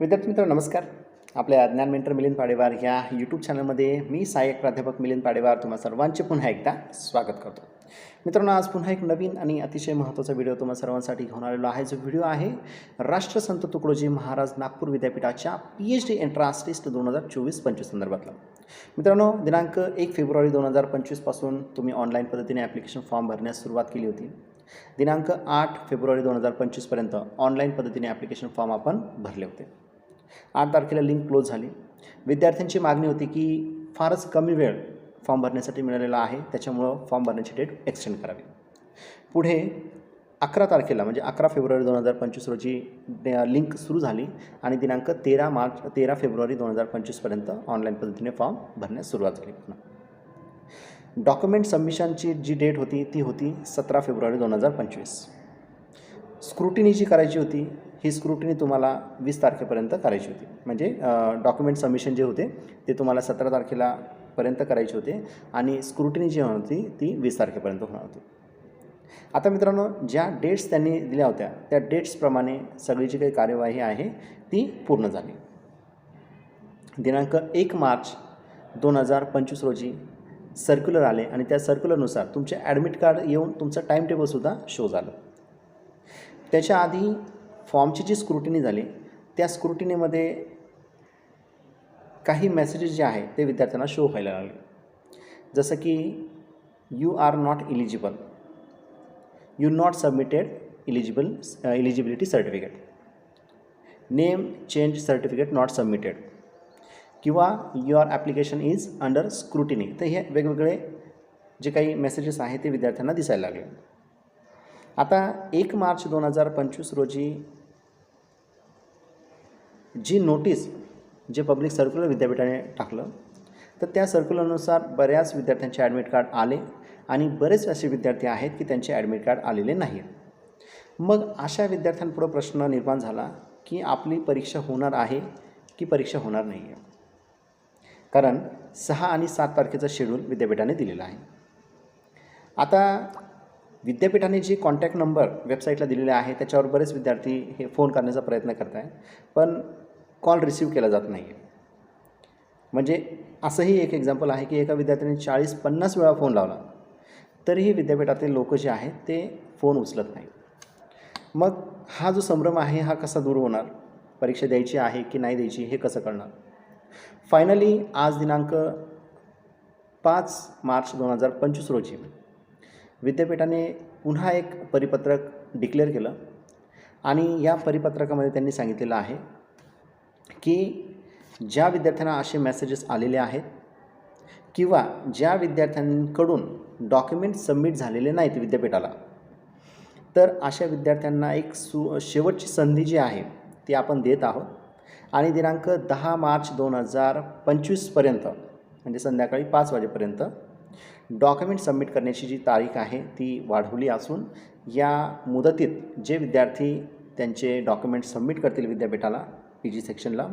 विद्यार्थी मित्र नमस्कार. आपल्या ज्ञान मेंटर मिलिंद पाडेवार ह्या यूट्यूब चॅनलमध्ये मी सहाय्यक प्राध्यापक मिलिंद पाडेवार तुम्हा सर्वांचे पुन्हा एकदा स्वागत करतो. मित्रांनो आज पुन्हा एक नवीन आणि अतिशय महत्त्वाचा व्हिडिओ तुम्हा सर्वांसाठी घेऊन आलेलो आहे. जो व्हिडिओ आहे राष्ट्रसंत तुकडोजी महाराज नागपूर विद्यापीठाच्या P H D entrance test दोन हजार चोवीस पंचवीस संदर्भातला. मित्रांनो दिनांक एक फेब्रुवारी दोन हजार पंचवीसपासून तुम्ही ऑनलाईन पद्धतीने ॲप्लिकेशन फॉर्म भरण्यास सुरुवात केली होती. दिनांक आठ फेब्रुवारी दोन हजार पंचवीसपर्यंत ऑनलाईन पद्धतीने ॲप्लिकेशन फॉर्म आपण भरले होते. आठ तारखेला लिंक क्लोज झाली. विद्यार्थ्यांची मागणी होती की फारच कमी वेळ फॉर्म भरण्यासाठी मिळालेला आहे. त्याच्यामुळं फॉर्म भरण्याची डेट एक्सटेंड करावी. पुढे अकरा तारखेला म्हणजे अकरा फेब्रुवारी दोन हजार पंचवीस रोजी लिंक सुरू झाली आणि दिनांक तेरा मार्च तेरा फेब्रुवारी दोन हजार पंचवीसपर्यंत ऑनलाईन पद्धतीने फॉर्म भरण्यास सुरुवात झाली पुन्हा. डॉक्युमेंट सबमिशनची जी डेट होती ती होती सतरा फेब्रुवारी दोन हजार पंचवीस. स्क्रुटिनी जी करायची होती ही स्क्रुटनी तुम्हाला वीस तारखेपर्यंत करायची होती. म्हणजे डॉक्युमेंट सबमिशन जे होते ते तुम्हाला सतरा तारखेला पर्यंत करायचे होते आणि स्क्रुटिनी जी होती ती वीस तारखेपर्यंत होणार होती. आता मित्रांनो ज्या डेट्स त्यांनी दिल्या होत्या त्या डेट्सप्रमाणे सगळी जी काही कार्यवाही आहे ती पूर्ण झाली. दिनांक एक मार्च दोन हजार पंचवीस रोजी सर्क्युलर आले आणि त्या सर्क्युलरनुसार तुमचे ॲडमिट कार्ड येऊन तुमचं टाईम टेबलसुद्धा शो झालं. त्याच्या आधी फॉर्मची जी स्क्रुटिनी झाली त्या स्क्रुटिनीमध्ये काही मेसेजेस जे आहे ते विद्यार्थ्यांना शो व्हायला लागले. जसं की you are not eligible you not submitted eligible eligibility certificate name change certificate not submitted किंवा your application is under scrutiny तर हे वेगवेगळे जे काही मेसेजेस आहेत ते विद्यार्थ्यांना दिसायला लागले. आता एक मार्च दोन हजार पंचवीस रोजी जी नोटीस जे पब्लिक सर्क्युलर विद्यापीठाने टाकलं तर त्या सर्क्युलरनुसार बऱ्याच विद्यार्थ्यांचे ॲडमिट कार्ड आले आणि बरेच असे विद्यार्थी आहेत की त्यांचे ॲडमिट कार्ड आलेले नाही मग अशा विद्यार्थ्यांपुढं प्रश्न निर्माण झाला की आपली परीक्षा होणार आहे की परीक्षा होणार नाही आहे कारण सहा आणि सात तारखेचं शेड्यूल विद्यापीठाने दिलेलं आहे. आता विद्यापीठाने जे कॉन्टॅक्ट नंबर वेबसाईटला दिलेले आहे त्याच्यावर बरेच विद्यार्थी हे फोन करण्याचा प्रयत्न करत आहे पण कॉल रिसीव केला जात नाही आहे म्हणजे असंही एक एक्झाम्पल आहे की एका विद्यार्थ्याने चाळीस पन्नास वेळा फोन लावला तरीही विद्यापीठातील लोक जे आहेत ते फोन उचलत नाही मग हा जो संभ्रम आहे हा कसा दूर होणार? परीक्षा द्यायची आहे की नाही द्यायची हे कसं कळणार? फायनली आज दिनांक पाच मार्च दोन हजार पंचवीस रोजी विद्यापीठाने पुन्हा एक परिपत्रक डिक्लेअर केलं आणि या परिपत्रकामध्ये त्यांनी सांगितलेलं आहे की ज्या विद्यार्थ्यांना असे मेसेजेस आलेले आहेत किंवा ज्या विद्यार्थ्यांकडून डॉक्युमेंट सबमिट झालेले नाहीत विद्यापीठाला तर अशा विद्यार्थ्यांना एक सु शेवटची संधी जी आहे ती आपण देत आहोत. आणि दिनांक दहा मार्च दोन हजार पंचवीसपर्यंत म्हणजे संध्याकाळी पाच वाजेपर्यंत डॉक्युमेंट सबमिट करण्याची जी तारीख आहे ती वाढवली असून या मुदतीत जे विद्यार्थी त्यांचे डॉक्युमेंट सबमिट करतील विद्यापीठाला पी जी सेक्शनला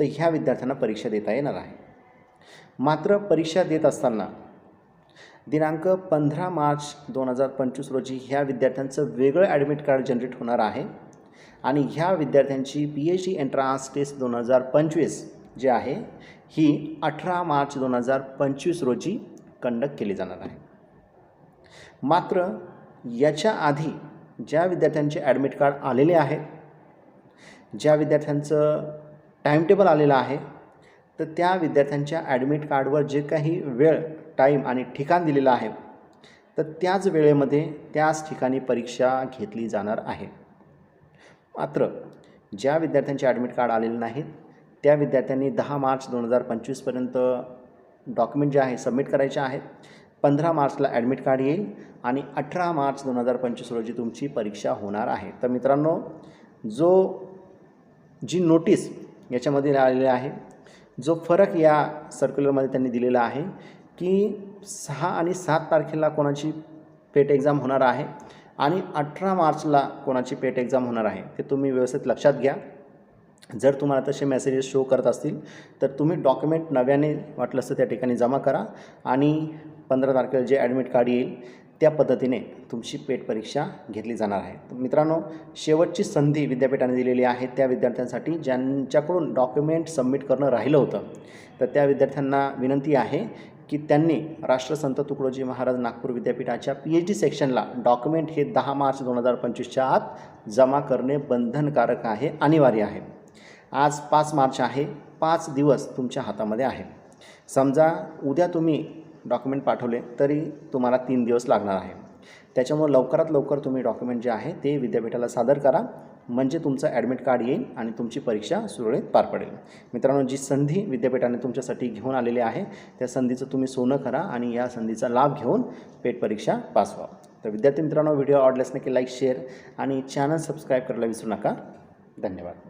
तर ह्या विद्यार्थ्यांना परीक्षा देता येणार आहे. मात्र परीक्षा देत असताना दिनांक पंधरा मार्च दोन हजार पंचवीस रोजी ह्या विद्यार्थ्यांचं वेगळं ॲडमिट कार्ड जनरेट होणार आहे आणि ह्या विद्यार्थ्यांची P H D entrance test दोन हजार पंचवीस जे आहे ही अठरा मार्च दोन हजार पंचवीस रोजी कंडक्ट केली जाणार आहे. मात्र याच्या आधी ज्या विद्यार्थ्यांचे ॲडमिट कार्ड आलेले आहेत ज्या विद्यार्थ्यांचं टाईमटेबल आलेलं आहे तर त्या विद्यार्थ्यांच्या ॲडमिट कार्डवर जे काही वेळ टाईम आणि ठिकाण दिलेलं आहे तर त्याच वेळेमध्ये त्याच ठिकाणी परीक्षा घेतली जाणार आहे. मात्र ज्या विद्यार्थ्यांचे ॲडमिट कार्ड आलेले नाहीत त्या विद्यार्थ्यांनी दहा मार्च दोन हजार पंचवीसपर्यंत डॉक्युमेंट जे आहे सबमिट करायचे आहेत. पंधरा मार्चला ॲडमिट कार्ड येईल आणि अठरा मार्च दोन हजार पंचवीस रोजी तुमची परीक्षा होणार आहे. तर मित्रांनो जो जी नोटीस याच्यामध्ये आलेली आहे जो फरक या सर्क्युलरमध्ये त्यांनी दिलेला आहे की सहा आणि सात तारखेला कोणाची पेट एक्झाम होणार आहे आणि अठरा मार्चला कोणाची पेट एक्झाम होणार आहे ते तुम्ही व्यवस्थित लक्षात घ्या. जर तुम्हाला तसे मेसेजेस शो करत असतील तर तुम्ही डॉक्युमेंट नव्याने वाटलं असतं त्या ठिकाणी जमा करा आणि पंधरा तारखेला जे ॲडमिट कार्ड येईल त्या पद्धतीने तुमची पेट परीक्षा घेतली जाणार आहे. मित्रांनो शेवटची संधी विद्यापीठाने दिलेली आहे त्या विद्यार्थ्यांसाठी ज्यांच्याकडून डॉक्युमेंट सबमिट करणं राहिलं होतं तर त्या विद्यार्थ्यांना विनंती आहे की त्यांनी राष्ट्रसंत तुकडोजी महाराज नागपूर विद्यापीठाच्या पी एच डी सेक्शनला डॉक्युमेंट हे दहा मार्च दोन हजार पंचवीसच्या आत जमा करणे बंधनकारक आहे अनिवार्य आहे. आज पाच मार्च आहे पाच दिवस तुमच्या हातामध्ये आहे. समजा उद्या तुम्ही डॉक्युमेंट पाठवले तरी तुम्हाला तीन दिवस लागणार आहे. त्याच्यामुळे लवकरात लवकर तुम्ही डॉक्युमेंट जे आहे ते विद्यापीठाला सादर करा. म्हणजे तुमचं ॲडमिट कार्ड येईल आणि तुमची परीक्षा सुरळीत पार पडेल. मित्रांनो जी संधी विद्यापीठाने तुमच्यासाठी घेऊन आलेली आहे त्या संधीचं तुम्ही सोनं करा आणि या संधीचा लाभ घेऊन पेट परीक्षा पास व्हा. तर विद्यार्थी मित्रांनो व्हिडिओ आवडल्यास नक्की लाईक शेअर आणि चॅनल सबस्क्राईब करायला विसरू नका. धन्यवाद.